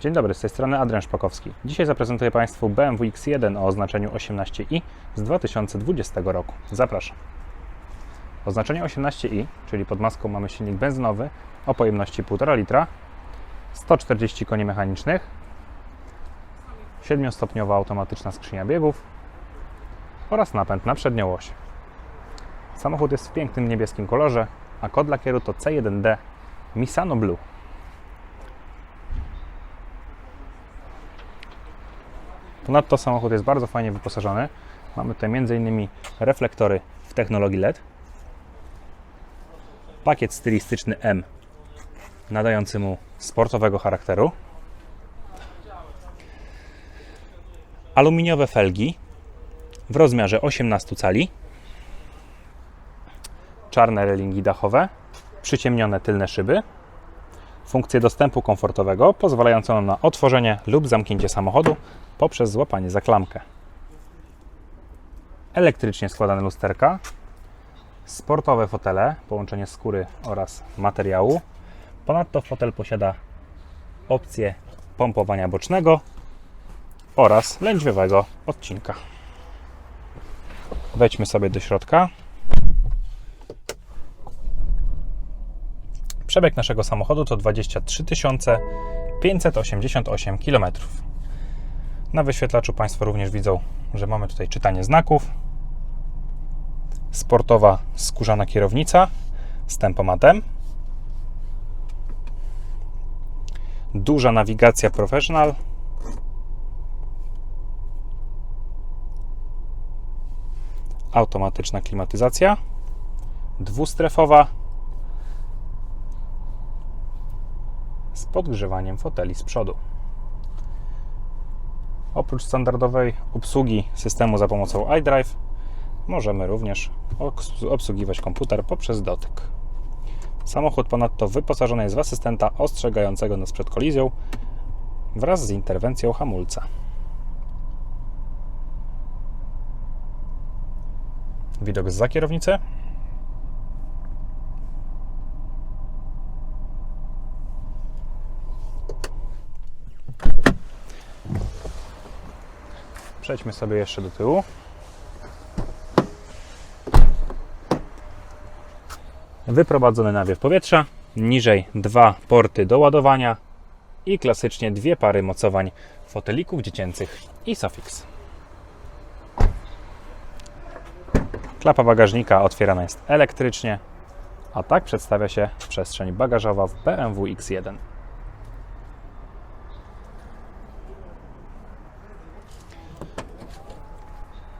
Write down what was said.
Dzień dobry, z tej strony Adrian Szpakowski. Dzisiaj zaprezentuję Państwu BMW X1 o oznaczeniu 18i z 2020 roku. Zapraszam. Oznaczenie 18i, czyli pod maską mamy silnik benzynowy o pojemności 1,5 litra, 140 koni mechanicznych, 7-stopniowa automatyczna skrzynia biegów oraz napęd na przednią oś. Samochód jest w pięknym niebieskim kolorze, a kod lakieru to C1D Misano Blue. Ponadto samochód jest bardzo fajnie wyposażony. Mamy tutaj m.in. reflektory w technologii LED, pakiet stylistyczny M nadający mu sportowego charakteru, aluminiowe felgi w rozmiarze 18 cali, czarne relingi dachowe, przyciemnione tylne szyby, funkcję dostępu komfortowego pozwalającą na otworzenie lub zamknięcie samochodu poprzez złapanie za klamkę. Elektrycznie składane lusterka, sportowe fotele, połączenie skóry oraz materiału. Ponadto fotel posiada opcję pompowania bocznego oraz lędźwiowego odcinka. Wejdźmy sobie do środka. Przebieg naszego samochodu to 23 588 km. Na wyświetlaczu Państwo również widzą, że mamy tutaj czytanie znaków. Sportowa skórzana kierownica z tempomatem. Duża nawigacja professional. Automatyczna klimatyzacja. Dwustrefowa podgrzewaniem foteli z przodu. Oprócz standardowej obsługi systemu za pomocą iDrive, możemy również obsługiwać komputer poprzez dotyk. Samochód ponadto wyposażony jest w asystenta ostrzegającego nas przed kolizją wraz z interwencją hamulca. Widok z kierownicy. Przejdźmy sobie jeszcze do tyłu. Wyprowadzony nawiew powietrza, niżej dwa porty do ładowania i klasycznie dwie pary mocowań fotelików dziecięcych i Sofix. Klapa bagażnika otwierana jest elektrycznie, a tak przedstawia się przestrzeń bagażowa w BMW X1.